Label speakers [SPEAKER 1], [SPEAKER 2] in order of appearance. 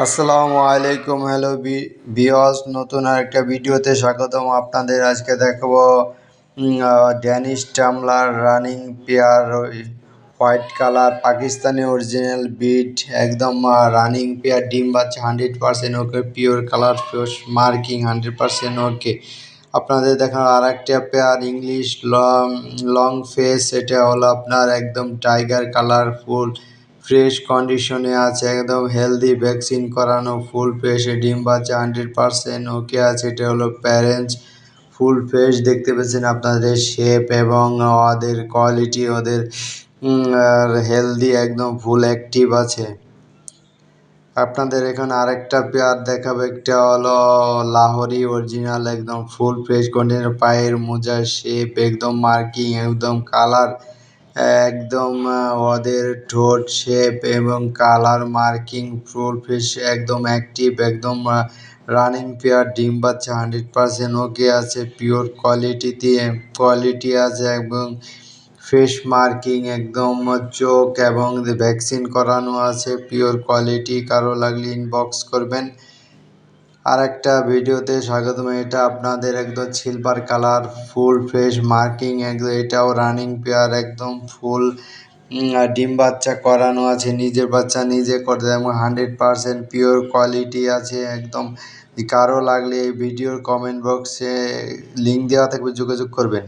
[SPEAKER 1] আসসালামু আলাইকুম, হ্যালো বিয়স নতুন আরেকটা ভিডিওতে স্বাগতম আপনাদের। আজকে দেখাবো Danish tumbler running pair, white colour, Pakistani original bit, একদম রানিং পেয়ার, ডিম বাচ্চা hundred percent okay, pure colour phos marking, hundred percent okay. আপনাদের দেখানো আর একটা pair, English, long long face, এটা হলো আপনার একদম টাইগার কালার ফুল ফ্রেশ কন্ডিশনে আছে, একদম হেলদি ভ্যাকসিন করানো ফুল ফ্রেশে ডিম বাচ্চা হান্ড্রেড পারসেন্ট ওকে আছে, এটা হলো প্যারেন্টস ফুল ফ্রেশ দেখতে পেয়েছেন আপনাদের শেপ এবং ওদের কোয়ালিটি ওদের হেলদি একদম ফুল অ্যাক্টিভ আছে। আপনাদের এখানে আরেকটা পেয়ার দেখাবো, একটা হলো লাহোরি অরিজিনাল একদম ফুল ফ্রেশ কন্ডিশন পায়ের মোজা শেপ একদম মার্কিং একদম কালার একদম ওদের ঠোঁট শেপ এবং কালার মার্কিং ফুল ফিশ একদম অ্যাক্টিভ একদম রানিং পেয়ার ডিম বাচ্চা হান্ড্রেড পারসেন্ট ওকে আছে পিওর কোয়ালিটিতে কোয়ালিটি আছে এবং ফেস মার্কিং একদম চোখ এবং ভ্যাকসিন করানো আছে পিওর কোয়ালিটি কারও লাগলে ইনবক্স করবেন। আর একটা ভিডিওতে স্বাগতম। এটা আপনাদের একদম silver colour full fresh marking একদম এটাও রানিং পেয়ার একদম ফুল ডিম বাচ্চা করানো আছে, নিজের বাচ্চা নিজে করতে এবং হান্ড্রেড পারসেন্ট পিওর কোয়ালিটি আছে, একদম। কারও লাগলে এই ভিডিওর কমেন্ট বক্সে লিঙ্ক দেওয়া থাকবে, যোগাযোগ করবেন।